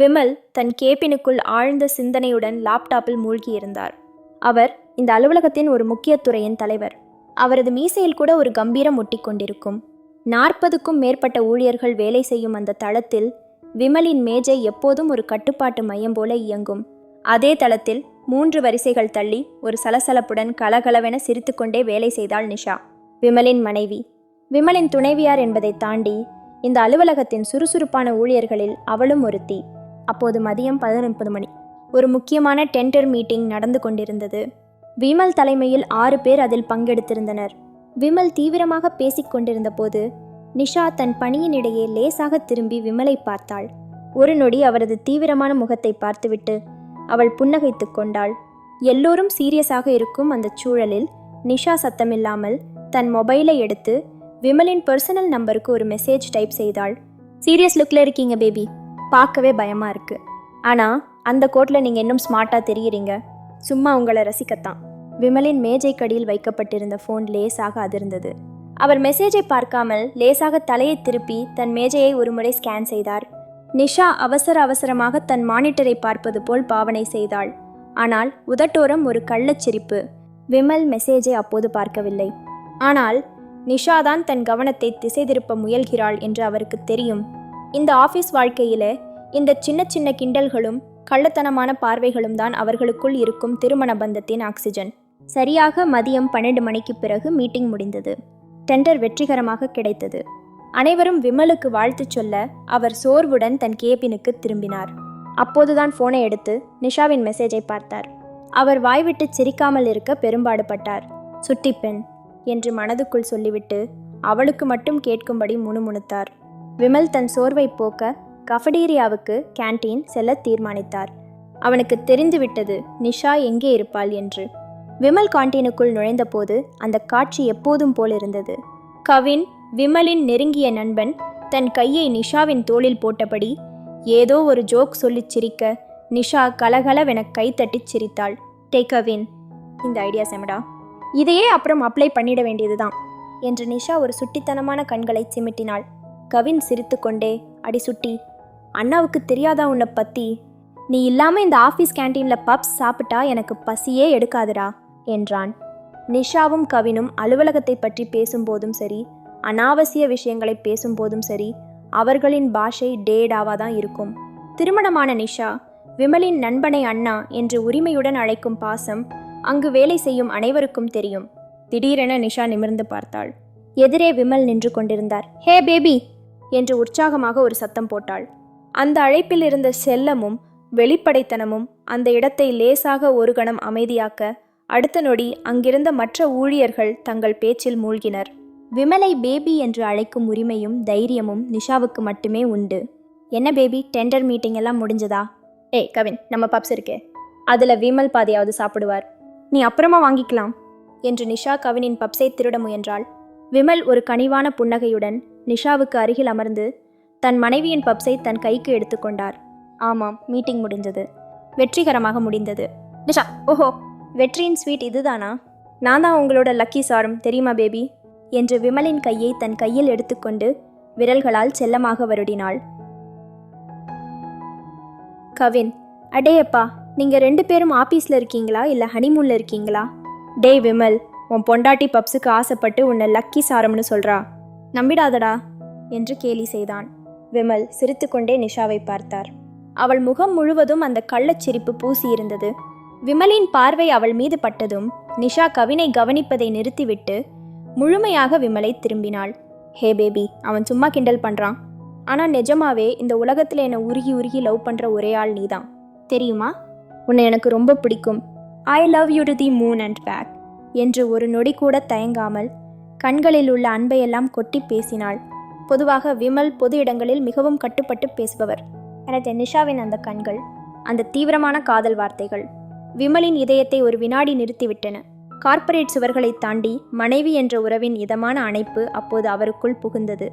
விமல் தன் கேபினுக்குள் ஆழ்ந்த சிந்தனையுடன் லேப்டாப்பில் மூழ்கியிருந்தார். அவர் இந்த அலுவலகத்தின் ஒரு முக்கிய துறையின் தலைவர். அவரது மீசையில் கூட ஒரு கம்பீரம் ஒட்டிக்கொண்டிருக்கும் நாற்பதுக்கும் மேற்பட்ட ஊழியர்கள் வேலை செய்யும் அந்த தளத்தில் விமலின் மேஜை எப்போதும் ஒரு கட்டுப்பாட்டு மையம் போல இயங்கும். அதே தளத்தில் மூன்று வரிசைகள் தள்ளி ஒரு சலசலப்புடன் கலகலவென சிரித்துக்கொண்டே வேலை செய்தாள் நிஷா விமலின் மனைவி. விமலின் துணைவியார் என்பதை தாண்டி இந்த அலுவலகத்தின் சுறுசுறுப்பான ஊழியர்களில் அவளும் ஒருத்தி. அப்போது மதியம் பதினொன்பது மணி. ஒரு முக்கியமான டெண்டர் மீட்டிங் நடந்து கொண்டிருந்தது. விமல் தலைமையில் ஆறு பேர் அதில் பங்கெடுத்திருந்தனர். விமல் தீவிரமாக பேசிக் கொண்டிருந்த போது நிஷா தன் பணியினிடையே லேசாக திரும்பி விமலை பார்த்தாள். ஒரு நொடி அவரது தீவிரமான முகத்தை பார்த்துவிட்டு அவள் புன்னகைத்துக் கொண்டாள். எல்லோரும் சீரியஸாக இருக்கும் அந்த சூழலில் நிஷா சத்தமில்லாமல் தன் மொபைலை எடுத்து விமலின் பர்சனல் நம்பருக்கு ஒரு மெசேஜ் டைப் செய்தாள். சீரியஸ் லுக்கில் இருக்கீங்க பேபி. பார்க்கவே பயமாக இருக்குது ஆனால் அந்த கோட்டில் நீங்கள் இன்னும் ஸ்மார்ட்டாக தெரியுறீங்க. சும்மா உங்களை ரசிக்கத்தான். விமலின் மேஜை கடியில் வைக்கப்பட்டிருந்த ஃபோன் லேசாக அதிர்ந்தது. அவர் மெசேஜை பார்க்காமல் லேசாக தலையை திருப்பி தன் மேஜையை ஒருமுறை ஸ்கேன் செய்தார். நிஷா அவசர அவசரமாக தன் மானிட்டரை பார்ப்பது போல் பாவனை செய்தாள். ஆனால் உதட்டோரம் ஒரு கள்ளச்சிரிப்பு விமல் மெசேஜை அப்போது பார்க்கவில்லை. ஆனால் நிஷா தான் தன் கவனத்தை திசை திருப்ப முயல்கிறாள் என்று அவருக்கு தெரியும். இந்த ஆஃபீஸ் வாழ்க்கையில இந்த சின்ன சின்ன கிண்டல்களும் கள்ளத்தனமான பார்வைகளும் தான் அவர்களுக்குள் இருக்கும் திருமண பந்தத்தின் ஆக்சிஜன். சரியாக மதியம் பன்னெண்டு மணிக்கு பிறகு மீட்டிங் முடிந்தது. டெண்டர் வெற்றிகரமாக கிடைத்தது. அனைவரும் விமலுக்கு வாழ்த்து சொல்ல அவர் சோர்வுடன் தன் கேபினுக்கு திரும்பினார். அப்போதுதான் போனை எடுத்து நிஷாவின் மெசேஜை பார்த்தார். அவர் வாய்விட்டு சிரிக்காமல் இருக்க பெரும்பாடுபட்டார். சுட்டி பெண் என்று மனதுக்குள் சொல்லிவிட்டு அவளுக்கு மட்டும் கேட்கும்படி முணுமுணுத்தார். விமல் தன் சோர்வை போக்க கஃபடீரியாவுக்கு கேண்டீன் செல்ல தீர்மானித்தார். அவனுக்கு தெரிந்துவிட்டது நிஷா எங்கே இருப்பாள்? என்று. விமல் காண்டீனுக்குள் நுழைந்தபோது அந்த காட்சி எப்போதும் போல் இருந்தது. கவின் விமலின் நெருங்கிய நண்பன் தன் கையை நிஷாவின் தோளில் போட்டபடி ஏதோ ஒரு ஜோக் சொல்லிச் சிரிக்க நிஷா கலகலவென கைத்தட்டிச் சிரித்தாள். டே கவின் இந்த ஐடியா செமடா. இதையே அப்புறம் அப்ளை பண்ணிட வேண்டியதுதான். என்று நிஷா ஒரு சுட்டித்தனமான கண்களை சிமிட்டினாள். கவின் சிரித்துக்கொண்டே அடி சுட்டி அண்ணாவுக்கு தெரியாதா உன்னை பத்தி? நீ இல்லாமல் இந்த ஆஃபீஸ் கேன்டீனில் பப்ஸ் சாப்பிட்டா எனக்கு பசியே எடுக்காதுடா என்றான். நிஷாவும் கவினும் அலுவலகத்தை பற்றி பேசும்போதும் சரி அனாவசிய விஷயங்களை பேசும்போதும் சரி அவர்களின் பாஷை டேடாவாக தான் இருக்கும். திருமணமான நிஷா விமலின் நண்பனை அண்ணா என்று உரிமையுடன் அழைக்கும் பாசம் அங்கு வேலை செய்யும் அனைவருக்கும் தெரியும். திடீரென நிஷா நிமிர்ந்து பார்த்தாள். எதிரே விமல் நின்று கொண்டிருந்தார். Hey baby! என்று உற்சாகமாக ஒரு சத்தம் போட்டாள். அந்த அழைப்பில் இருந்த செல்லமும் வெளிப்படைத்தனமும் அந்த இடத்தை லேசாக ஒரு கணம் அமைதியாக்க அடுத்த நொடி அங்கிருந்த மற்ற ஊழியர்கள் தங்கள் பேச்சில் மூழ்கினர். விமலை பேபி என்று அழைக்கும் உரிமையும் தைரியமும் நிஷாவுக்கு மட்டுமே உண்டு. என்ன பேபி டெண்டர் மீட்டிங் எல்லாம் முடிஞ்சதா? ஏய் கவின் நம்ம பப்ஸ் இருக்கே. அதில் விமல் பாதையாவது சாப்பிடுவார். நீ அப்புறமா வாங்கிக்கலாம். என்று நிஷா கவினின் பப்ஸை திருட முயன்றாள். விமல் ஒரு கனிவான புன்னகையுடன் நிஷாவுக்கு அருகில் அமர்ந்து தன் மனைவியின் பப்ஸை தன் கைக்கு எடுத்துக்கொண்டார் ஆமாம் மீட்டிங் முடிஞ்சது வெற்றிகரமாக முடிந்தது. நிஷா ஓஹோ வெற்றியின் ஸ்வீட் இதுதானா? நான் தான் உங்களோட லக்கி சாரம் தெரியுமா பேபி என்று விமலின் கையை தன் கையில் எடுத்துக்கொண்டு விரல்களால் செல்லமாக வருடினாள். கவின் அடேயப்பா நீங்கள் ரெண்டு பேரும் ஆஃபீஸில் இருக்கீங்களா? இல்லை ஹனிமூனில் இருக்கீங்களா? டேய் விமல் உன் பொண்டாட்டி பப்ஸுக்கு ஆசைப்பட்டு உன்னை லக்கி சாரம்னு சொல்கிறா நம்பிடாதடா என்று கேலி செய்தான். விமல் சிரித்துக்கொண்டே நிஷாவை பார்த்தார். அவள் முகம் முழுவதும் அந்த கள்ளச்சிரிப்பு பூசியிருந்தது. விமலின் பார்வை அவள் மீது பட்டதும் நிஷா கவினை கவனிப்பதை நிறுத்திவிட்டு முழுமையாக விமலை திரும்பினாள். ஹே பேபி அவன் சும்மா கிண்டல் பண்ணுறான் ஆனால் நிஜமாவே இந்த உலகத்தில் என்னை உருகி உருகி லவ் பண்ணுற ஒரே ஆள் நீதான். தெரியுமா? உன்னை எனக்கு ரொம்ப பிடிக்கும். I love you to the moon and back என்று ஒரு நொடி கூட தயங்காமல் கண்களில் உள்ள அன்பையெல்லாம் கொட்டி பேசினாள். பொதுவாக விமல் பொது இடங்களில் மிகவும் கட்டுப்பட்டு பேசுபவர். எனது நிஷாவின் அந்த கண்கள் அந்த தீவிரமான காதல் வார்த்தைகள் விமலின் இதயத்தை ஒரு வினாடி நிறுத்திவிட்டன. கார்ப்பரேட் சுவர்களை தாண்டி மனைவி என்ற உறவின் இதமான அணைப்பு அப்போது அவருக்குள் புகுந்தது.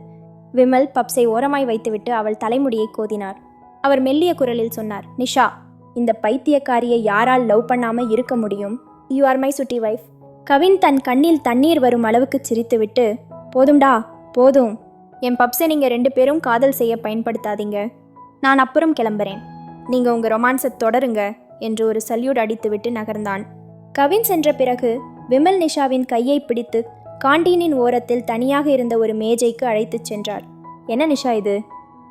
விமல் பப்ஸை ஓரமாய் வைத்துவிட்டு அவள் தலைமுடியை கோதினார். அவர் மெல்லிய குரலில் சொன்னார் நிஷா இந்த பைத்தியக்காரியை யாரால் லவ் பண்ணாமல் இருக்க முடியும்? யூ ஆர் மை சுட்டி வைஃப் கவின் தன் கண்ணில் தண்ணீர் வரும் அளவுக்கு சிரித்துவிட்டு போதும்டா போதும். என் பப்ஸை நீங்கள் ரெண்டு பேரும் காதல் செய்ய பயன்படுத்தாதீங்க. நான் அப்புறம் கிளம்புறேன். நீங்கள் உங்கள் ரொமான்ஸை தொடருங்க என்று ஒரு சல்யூட் அடித்துவிட்டு நகர்ந்தான். கவின் சென்ற பிறகு விமல் நிஷாவின் கையை பிடித்து காண்டீனின் ஓரத்தில் தனியாக இருந்த ஒரு மேஜைக்கு அழைத்துச் சென்றார். என்ன நிஷா இது?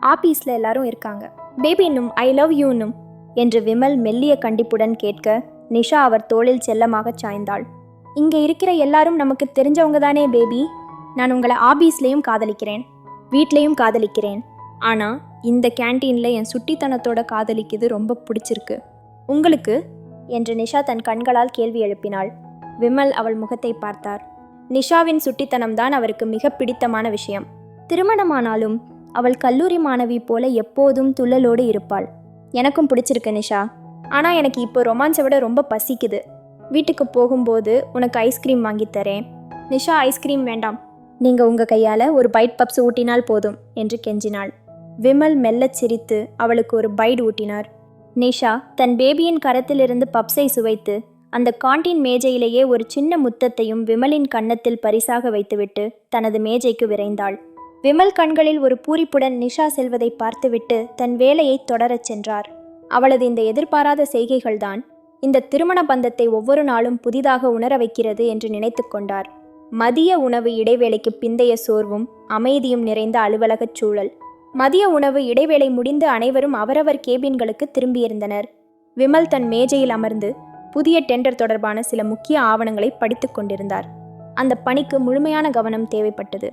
ஆபீஸில் எல்லாரும் இருக்காங்க. பேபி இன்னும் ஐ லவ் யூன்னும் என்று விமல் மெல்லிய கண்டிப்புடன் கேட்க நிஷா அவர் தோளில் செல்லமாகச் சாய்ந்தாள். இங்கே இருக்கிற எல்லாரும் நமக்கு தெரிஞ்சவங்க தானே பேபி நான் உங்களை ஆபீஸ்லேயும் காதலிக்கிறேன் வீட்லேயும் காதலிக்கிறேன். ஆனால் இந்த கேண்டீனில் என் சுட்டித்தனத்தோட காதலிக்குது ரொம்ப பிடிச்சிருக்கு. உங்களுக்கு? என்று நிஷா தன் கண்களால் கேள்வி எழுப்பினாள். விமல் அவள் முகத்தை பார்த்தார். நிஷாவின் சுட்டித்தனம்தான் அவருக்கு மிக பிடித்தமான விஷயம். திருமணமானாலும் அவள் கல்லூரி மாணவி போல எப்போதும் துள்ளலோடு இருப்பாள். எனக்கும் பிடிச்சிருக்கு நிஷா. ஆனால் எனக்கு இப்போ ரொமான்ஸை விட ரொம்ப பசிக்குது. வீட்டுக்கு போகும்போது உனக்கு ஐஸ்கிரீம் வாங்கித்தரேன் நிஷா ஐஸ்கிரீம் வேண்டாம். நீங்கள் உங்கள் கையால் ஒரு பைட் பப்ஸ் ஊட்டினால் போதும் என்று கெஞ்சினாள். விமல் மெல்லச் சிரித்து அவளுக்கு ஒரு பைட் ஊட்டினார். நிஷா தன் பேபியின் கரத்திலிருந்து பப்ஸை சுவைத்து அந்த காண்டின் மேஜையிலேயே ஒரு சின்ன முத்தத்தையும் விமலின் கன்னத்தில் பரிசாக வைத்துவிட்டு தனது மேஜைக்கு விரைந்தாள். விமல் கண்களில் ஒரு பூரிப்புடன் நிஷா செல்வதை பார்த்துவிட்டு தன் வேலையை தொடரச் சென்றார். அவளது இந்த எதிர்பாராத செய்கைகள்தான் இந்த திருமண பந்தத்தை ஒவ்வொரு நாளும் புதிதாக உணர வைக்கிறது என்று நினைத்து கொண்டார். மதிய உணவு இடைவேளைக்கு பிந்தைய சோர்வும் அமைதியும் நிறைந்த அலுவலகச் சூழல். மதிய உணவு இடைவேளை முடிந்து அனைவரும் அவரவர் கேபின்களுக்கு திரும்பியிருந்தனர். விமல் தன் மேஜையில் அமர்ந்து புதிய டெண்டர் தொடர்பான சில முக்கிய ஆவணங்களை படித்துக் கொண்டிருந்தார். அந்த பணிக்கு முழுமையான கவனம் தேவைப்பட்டது.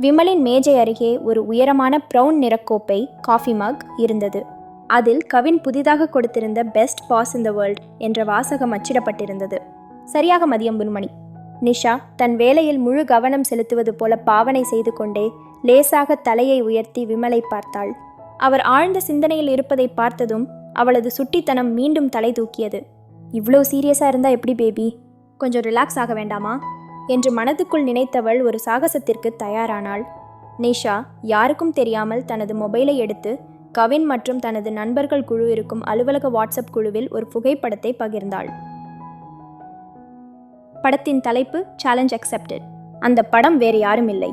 விமலின் மேஜை அருகே ஒரு உயரமான ப்ரௌன் நிறக்கோப்பை காஃபி மக் இருந்தது. அதில் கவின் புதிதாக கொடுத்திருந்த best boss in the world என்ற வாசகம் அச்சிடப்பட்டிருந்தது. சரியாக மதியம் ஒரு மணி நிஷா தன் வேலையில் முழு கவனம் செலுத்துவது போல பாவனை செய்து கொண்டே லேசாக தலையை உயர்த்தி விமலை பார்த்தாள். அவர் ஆழ்ந்த சிந்தனையில் இருப்பதை பார்த்ததும் அவளது சுட்டித்தனம் மீண்டும் தலை தூக்கியது. இவ்வளோ சீரியஸாக இருந்தா எப்படி பேபி கொஞ்சம் ரிலாக்ஸ் ஆக வேண்டாமா? என்று மனதுக்குள் நினைத்தவள் ஒரு சாகசத்திற்கு தயாரானாள். நிஷா யாருக்கும் தெரியாமல் தனது மொபைலை எடுத்து கவின் மற்றும் தனது நண்பர்கள் குழு இருக்கும் அலுவலக வாட்ஸ்அப் குழுவில் ஒரு புகைப்படத்தை பகிர்ந்தாள். படத்தின் தலைப்பு சேலஞ்ச் அக்செப்டட் அந்த படம் வேறு யாரும் இல்லை.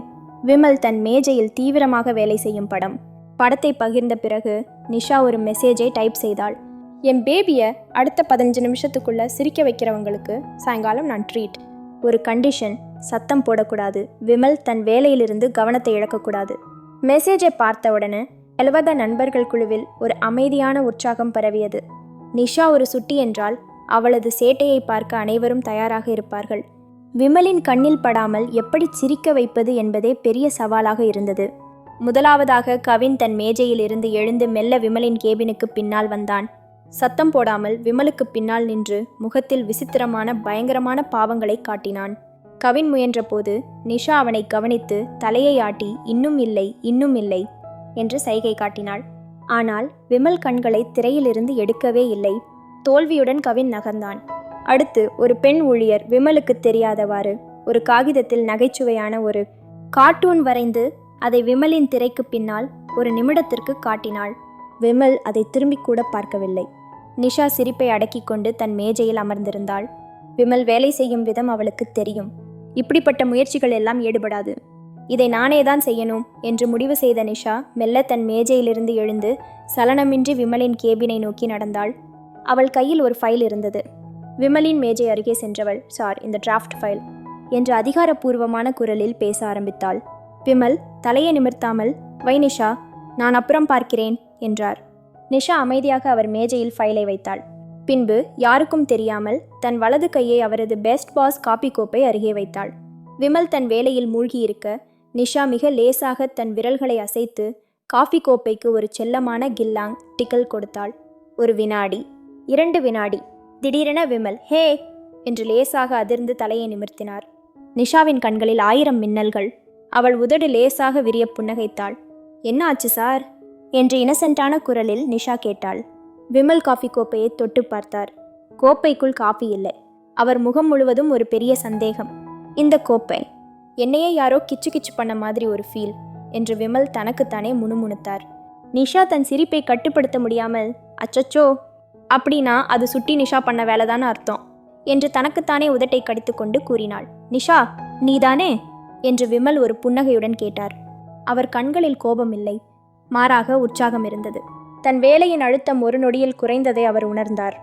விமல் தன் மேஜையில் தீவிரமாக வேலை செய்யும் படம். படத்தை பகிர்ந்த பிறகு நிஷா ஒரு மெசேஜை டைப் செய்தாள். என் பேபியை அடுத்த பதினஞ்சு நிமிஷத்துக்குள்ள சிரிக்க வைக்கிறவங்களுக்கு சாயங்காலம் நான் ட்ரீட். ஒரு கண்டிஷன் சத்தம் போடக்கூடாது. விமல் தன் வேலையிலிருந்து கவனத்தை இழக்கக்கூடாது. மெசேஜை பார்த்த உடனே எழுவத நண்பர்கள் குழுவில் ஒரு அமைதியான உற்சாகம் பரவியது. நிஷா ஒரு சுட்டி என்றால் அவளது சேட்டையை பார்க்க அனைவரும் தயாராக இருப்பார்கள். விமலின் கண்ணில் படாமல் எப்படி சிரிக்க வைப்பது என்பதே பெரிய சவாலாக இருந்தது. முதலாவதாக கவின் தன் மேஜையில் இருந்து எழுந்து மெல்ல விமலின் கேபினுக்கு பின்னால் வந்தான். சத்தம் போடாமல் விமலுக்கு பின்னால் நின்று முகத்தில் விசித்திரமான பயங்கரமான பாவங்களை காட்டினான். கவின் முயன்றபோது நிஷா அவனை கவனித்து தலையை ஆட்டி இன்னும் இல்லை இன்னும் இல்லை என்று சைகை காட்டினாள். ஆனால் விமல் கண்களை திரையிலிருந்து எடுக்கவே இல்லை. தோல்வியுடன் கவின் நகர்ந்தான். அடுத்து ஒரு பெண் ஊழியர் விமலுக்கு தெரியாதவாறு ஒரு காகிதத்தில் நகைச்சுவையான ஒரு கார்ட்டூன் வரைந்து அதை விமலின் திரைக்கு பின்னால் ஒரு நிமிடத்திற்கு காட்டினாள். விமல் அதை திரும்பி கூட பார்க்கவில்லை. நிஷா சிரிப்பை அடக்கிக் கொண்டு தன் மேஜையில் அமர்ந்திருந்தாள். விமல் வேலை செய்யும் விதம் அவளுக்கு தெரியும். இப்படிப்பட்ட முயற்சிகள் எல்லாம் ஈடுபடாது. இதை நானே தான் செய்யணும் என்று முடிவு செய்த நிஷா மெல்ல தன் மேஜையிலிருந்து எழுந்து சலனமின்றி விமலின் கேபினை நோக்கி நடந்தாள். அவள் கையில் ஒரு ஃபைல் இருந்தது. விமலின் மேஜை அருகே சென்றவள் சார் இந்த டிராஃப்ட் ஃபைல் என்று அதிகாரப்பூர்வமான குரலில் பேச ஆரம்பித்தாள். விமல் தலையை நிமிர்த்தாமல் வை நிஷா நான் அப்புறம் பார்க்கிறேன் என்றார். நிஷா அமைதியாக அவர் மேஜையில் ஃபைலை வைத்தாள். பின்பு யாருக்கும் தெரியாமல் தன் வலது கையை அவரது பெஸ்ட் பாஸ் காப்பி கோப்பை அருகே வைத்தாள். விமல் தன் வேலையில் மூழ்கியிருக்க நிஷா மிக லேசாக தன் விரல்களை அசைத்து காஃபி கோப்பைக்கு ஒரு செல்லமான கில்லாங் டிக்கல் கொடுத்தாள். ஒரு வினாடி இரண்டு வினாடி திடீரென விமல் ஹே! என்று லேசாக அதிர்ந்து தலையை நிமிர்த்தினார். நிஷாவின் கண்களில் ஆயிரம் மின்னல்கள். அவள் உதடு லேசாக விரிய புன்னகைத்தாள். என்ன ஆச்சு சார்? என்று இனசென்ட்டான குரலில் நிஷா கேட்டாள். விமல் காஃபி கோப்பையை தொட்டு பார்த்தார். கோப்பைக்குள் காஃபி இல்லை. அவர் முகம் முழுவதும் ஒரு பெரிய சந்தேகம். இந்த கோப்பை என்னையே யாரோ கிச்சு கிச்சு பண்ண மாதிரி ஒரு ஃபீல் என்று விமல் தனக்குத்தானே முணுமுணுத்தார். நிஷா தன் சிரிப்பை கட்டுப்படுத்த முடியாமல் அச்சச்சோ அப்படின்னா அது சுட்டி நிஷா பண்ண வேலைதான்னு அர்த்தம் என்று தனக்குத்தானே உதட்டை கடித்துக்கொண்டு கூறினாள். நிஷா நீதானே? என்று விமல் ஒரு புன்னகையுடன் கேட்டார். அவர் கண்களில் கோபம் இல்லை மாறாக உற்சாகம் இருந்தது. தன் வேலையின் அழுத்தம் ஒரு நொடியில் குறைந்ததை அவர் உணர்ந்தார்.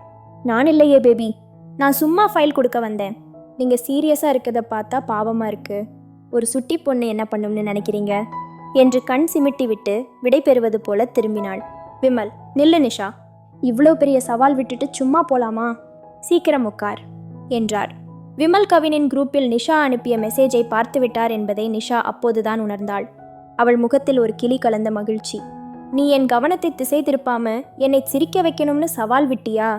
நான் இல்லையே பேபி. நான் சும்மா ஃபைல் கொடுக்க வந்தேன். நீங்கள் சீரியஸாக இருக்கிறத பார்த்தா பாவமாக இருக்கு. ஒரு சுட்டி பொண்ணு என்ன பண்ணும்னு நினைக்கிறீங்க? என்று கண் சிமிட்டி விட்டு விடை பெறுவது போல திரும்பினாள். விமல் நில்லு நிஷா. இவ்வளோ பெரிய சவால் விட்டுட்டு சும்மா போலாமா? சீக்கிரம் உட்கார் என்றார். விமல் கவினின் குரூப்பில் நிஷா அனுப்பிய மெசேஜை பார்த்துவிட்டார் என்பதை நிஷா அப்போதுதான் உணர்ந்தாள். அவள் முகத்தில் ஒரு கிளி கலந்த மகிழ்ச்சி. நீ என் கவனத்தை திசை திருப்பாம என்னை சிரிக்க வைக்கணும்னு சவால் விட்டியா?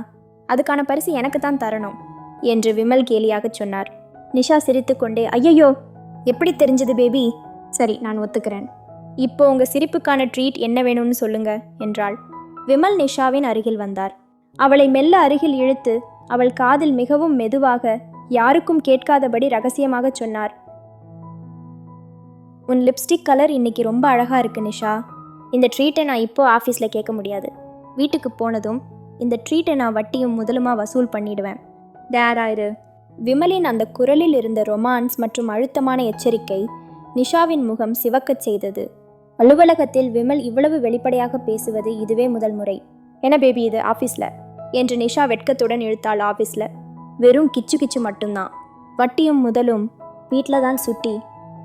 அதுக்கான பரிசு எனக்கு தான் தரணும் என்று விமல் கேலியாகச் சொன்னார். நிஷா சிரித்துக்கொண்டே ஐயையோ எப்படி தெரிஞ்சது பேபி? சரி நான் ஒத்துக்கிறேன். இப்போ உங்க சிரிப்புக்கான ட்ரீட் என்ன வேணும்னு சொல்லுங்க என்றாள். விமல் நிஷாவின் அருகில் வந்தார். அவளை மெல்ல அருகில் இழுத்து அவள் காதில் மிகவும் மெதுவாக யாருக்கும் கேட்காதபடி ரகசியமாகச் சொன்னார். உன் லிப்ஸ்டிக் கலர் இன்னைக்கு ரொம்ப அழகா இருக்கு நிஷா. இந்த ட்ரீட்டை நான் இப்போ ஆஃபீஸில் கேட்க முடியாது. வீட்டுக்கு போனதும் இந்த ட்ரீட்டை நான் வட்டியும் முதலுமா வசூல் பண்ணிடுவேன். டேராயிரு விமலின் அந்த குரலில் இருந்த ரொமான்ஸ் மற்றும் அழுத்தமான எச்சரிக்கை நிஷாவின் முகம் சிவக்கச் செய்தது. அலுவலகத்தில் விமல் இவ்வளவு வெளிப்படையாக பேசுவது இதுவே முதல் முறை. என்ன பேபி இது? ஆஃபீஸில்? என்று நிஷா வெட்கத்துடன் இழுத்தாள் ஆஃபீஸில். வெறும் கிச்சு கிச்சு மட்டும்தான். வட்டியும் முதலும் வீட்டில் தான் சுட்டி.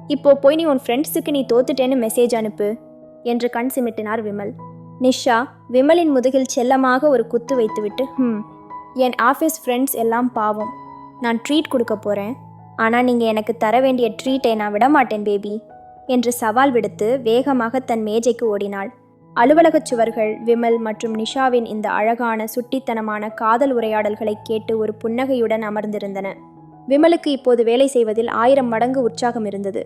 இப்போ போய் நீ உன் ஃப்ரெண்ட்ஸுக்கு நீ தோத்துட்டேன்னு மெசேஜ் அனுப்பு என்று கண் சிமிட்டினார் விமல். நிஷா விமலின் முதுகில் செல்லமாக ஒரு குத்து வைத்துவிட்டு ஹம் என் ஆஃபீஸ் ஃப்ரெண்ட்ஸ் எல்லாம் பாவம். நான் ட்ரீட் கொடுக்க போகிறேன் ஆனால் நீங்கள் எனக்கு தர வேண்டிய ட்ரீட்டை நான் விட மாட்டேன் பேபி என்று சவால் விடுத்து வேகமாக தன் மேஜைக்கு ஓடினாள். அலுவலகச் சுவர்கள் விமல் மற்றும் நிஷாவின் இந்த அழகான சுட்டித்தனமான காதல் உரையாடல்களை கேட்டு ஒரு புன்னகையுடன் அமர்ந்திருந்தன. விமலுக்கு இப்போது வேலை செய்வதில் ஆயிரம் மடங்கு உற்சாகம் இருந்தது.